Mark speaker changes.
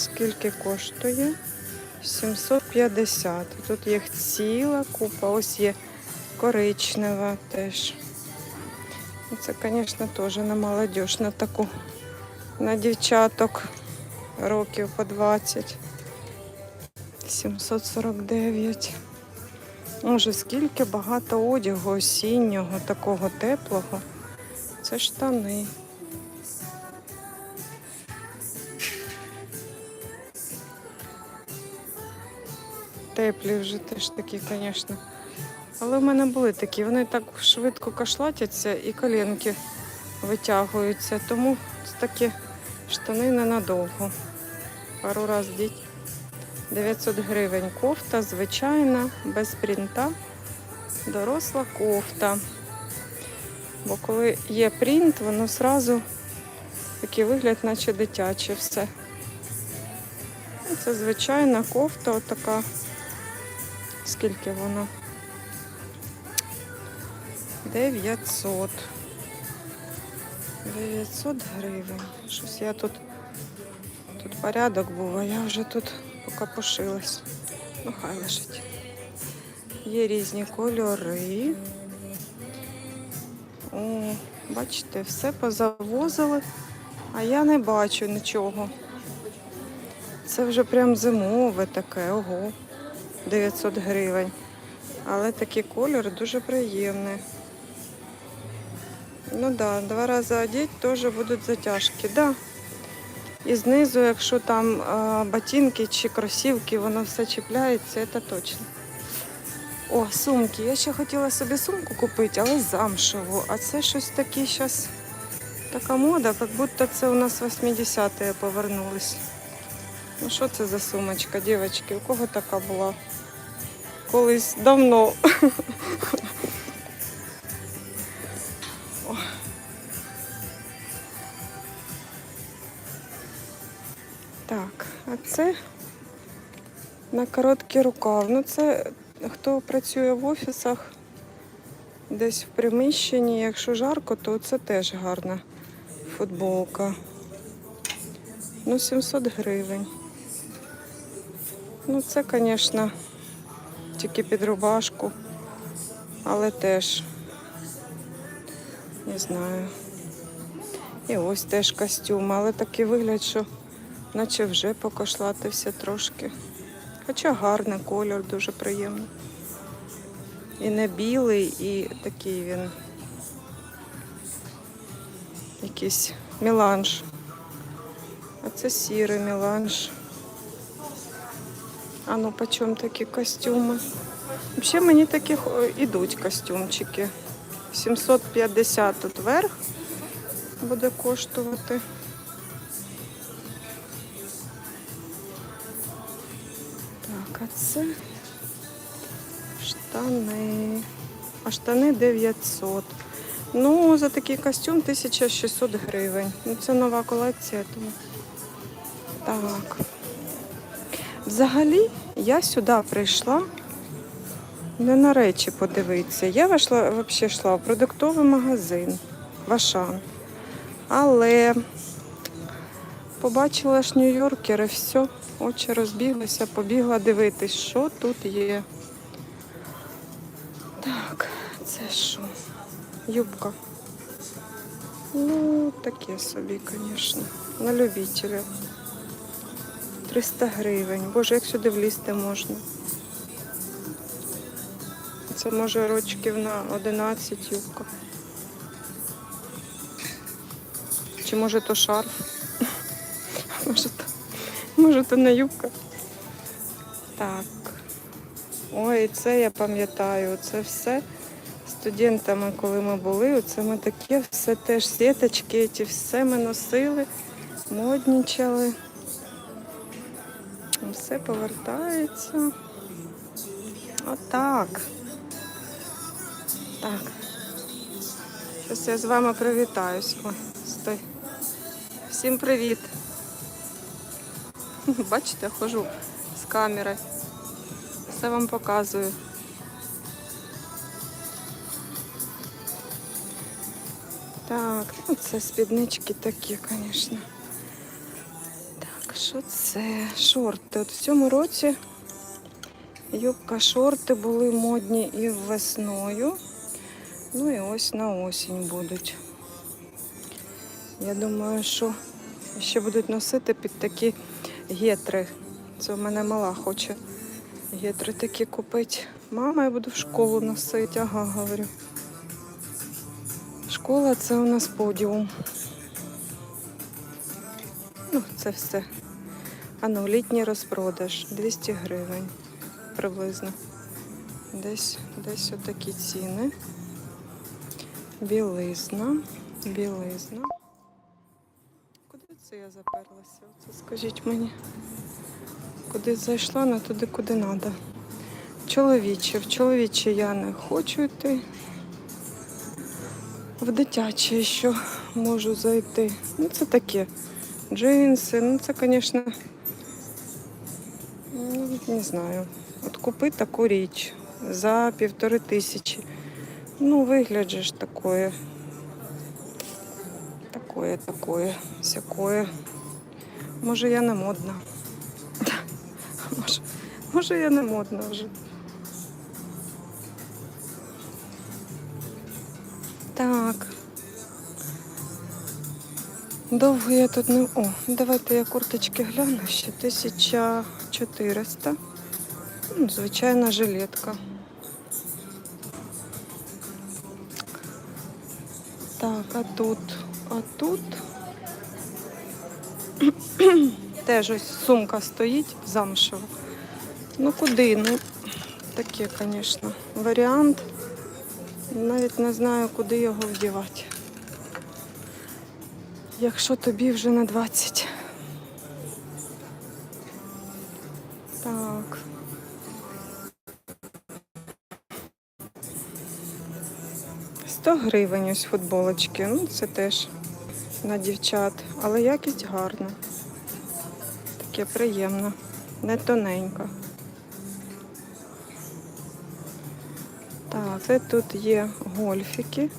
Speaker 1: Скільки коштує? 750. Тут їх ціла купа. Ось є коричнева теж. Це, звісно, теж на молодіж, на таку, на дівчаток років по 20. 749. Може, скільки багато одягу осіннього, такого теплого. Це штани. Теплі вже теж такі, звісно. Але в мене були такі, вони так швидко кашлатяться і коленки витягуються. Тому такі штани ненадовго. Пару раз діть. 900 гривень кофта, звичайна, без принта. Доросла кофта. Бо коли є принт, воно одразу такий вигляд, наче дитяче все. Це звичайна кофта, отака. Скільки вона? 900. 900 гривень. Щось я тут. Тут порядок був, а я вже тут покапошилась. Ну, хай лежить. Є різні кольори. О, бачите, все позавозили, а я не бачу нічого. Це вже прям зимове таке, ого. 900 гривень. Але такий колір дуже приємний. Ну да, два рази одіть, теж будуть затяжки. Да. І знизу, якщо там ботинки чи кросівки, воно все чіпляється, це точно. О, сумки. Я ще хотіла собі сумку купити, але замшеву. А це щось таке зараз така мода, як будто це у нас 80-ті повернулись. Ну що це за сумочка, дівчатки? У кого така була? Колись давно. Так, а це на короткий рукав. Ну це хто працює в офісах, десь в приміщенні, якщо жарко, то це теж гарна футболка. Ну, 700 гривень. Ну, це, звісно, тільки під рубашку, але теж не знаю. І ось теж костюм, але такий вигляд, що наче вже покошлатився трошки. Хоча гарний колір, дуже приємний. І не білий, і такий він якийсь меланж. А це сірий меланж. А ну по чому такі костюми? Взагалі мені такі ідуть костюмчики. 750 тут верх буде коштувати. Так, а це штани. А штани 900. Ну, за такий костюм 1600 гривень. Ну, це нова колекція, тому. Так. Взагалі, я сюди прийшла не на речі подивитися. Я вийшла, взагалі йшла в продуктовий магазин в Ашан. Але побачила ж Нью-Йоркер і все. Очі розбіглися, побігла дивитись, що тут є. Так, це що? Юбка. Ну, таке собі, звісно. На любителя. 300 гривень. Боже, як сюди влізти можна. Це може рочків на 11 юбка. Чи може то шарф? Може то, може то не юбка. Так. Ой, це я пам'ятаю. Це все студентами, коли ми були, це ми таке все теж сіточки, ті все ми носили, моднічали. Все повертається. Отак. Так. Зараз я з вами привітаюсь. Ой, стой. Всім привіт. Бачите, хожу з камери. Все вам показую. Так, ну це спіднички такі, звісно. Що це? Шорти. От в цьому році юбка шорти були модні і весною. Ну і ось на осінь будуть. Я думаю, що ще будуть носити під такі гетри. Це у мене мала хоче гетри такі купити. Мама, я буду в школу носити. Ага, говорю. Школа це у нас подіум. Ну, це все. А ну, літній розпродаж 200 гривень приблизно. Десь, десь отакі ціни. Білизна, білизна. Куди це я заперлася? Оце скажіть мені. Куди зайшла, не туди, куди треба. Чоловіче, в чоловіче я не хочу йти. В дитяче що можу зайти. Ну, це таке. Джинси, ну це, звісно, ну, не знаю. От купи таку річ за півтори тисячі. Ну, вигляд же ж такое. Такое, такое, всякое. Може, я не модна. Може, може я не модна вже. Довго я тут не. О, давайте я курточки гляну ще 1400. Ну, звичайна жилетка. Так, а тут, а тут теж ось сумка стоїть замшева. Ну куди? Ну, таке, звісно, варіант. Навіть не знаю, куди його вдівати. Якщо тобі вже на 20. Так. Сто гривень ось футболочки. Ну, це теж на дівчат. Але якість гарна. Таке приємно. Не тоненько. Так, це тут є гольфіки.